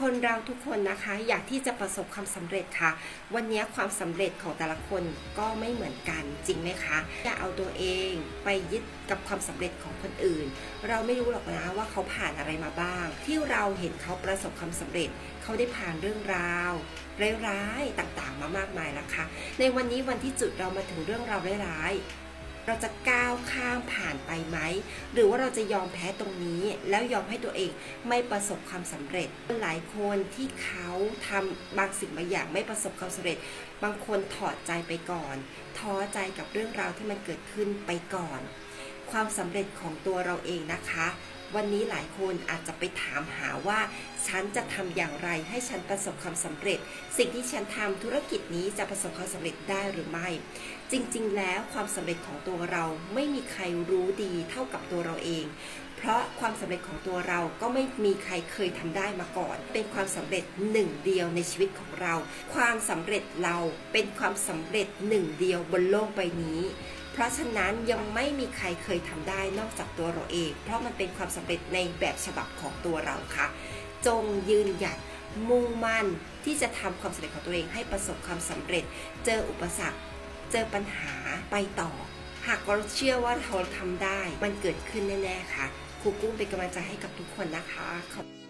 คนเราทุกคนนะคะ อยากที่จะประสบความสำเร็จค่ะ วันนี้ความสำเร็จของแต่ละคนก็ไม่เหมือนกันจริงไหมคะอย่าเอาตัวเองไปยึดกับความสำเร็จของคนอื่น เราไม่รู้หรอกนะว่าเขาผ่านอะไรมาบ้าง ที่เราเห็นเขาประสบความสำเร็จ เขาได้ผ่านเรื่องราวร้ายๆต่างๆมามากมายแล้วค่ะในวันนี้วันที่จุดเรามาถึงเรื่องราวร้ายๆ เราจะก้าวข้ามผ่านไปไหม หรือว่าเราจะยอมแพ้ตรงนี้ แล้วยอมให้ตัวเองไม่ประสบความสำเร็จ หลายคนที่เขาทำบางสิ่งบางอย่างไม่ประสบความสำเร็จ บางคนถอดใจไปก่อน ท้อใจกับเรื่องราวที่มันเกิดขึ้นไปก่อน ความสำเร็จของตัวเราเองนะคะวันนี้หลายคนอาจจะไปถามหาว่า ฉันจะทำอย่างไรให้ฉันประสบความสำเร็จ สิ่งที่ฉันทำธุรกิจนี้จะประสบความสำเร็จได้หรือไม่ จริงๆ แล้วความสำเร็จของตัวเราไม่มีใครรู้ดีเท่ากับตัวเราเอง เพราะความสำเร็จของตัวเราก็ไม่มีใครเคยทำได้มาก่อน เป็นความสำเร็จหนึ่งเดียวในชีวิตของเรา ความสำเร็จเราเป็นความสำเร็จหนึ่งเดียวบนโลกใบนี้เพราะฉะนั้นยังไม่มีใครเคยทำได้นอกจากตัวเราเอง เพราะมันเป็นความสำเร็จในแบบฉบับของตัวเราค่ะ จงยืนหยัดมุ่งมั่นที่จะทำความสำเร็จของตัวเองให้ประสบความสำเร็จ เจออุปสรรค เจอปัญหาไปต่อ หากเราเชื่อว่าเราทำได้ มันเกิดขึ้นแน่ๆค่ะครูกุ้งเป็นกำลังใจให้กับทุกคนนะคะขอบ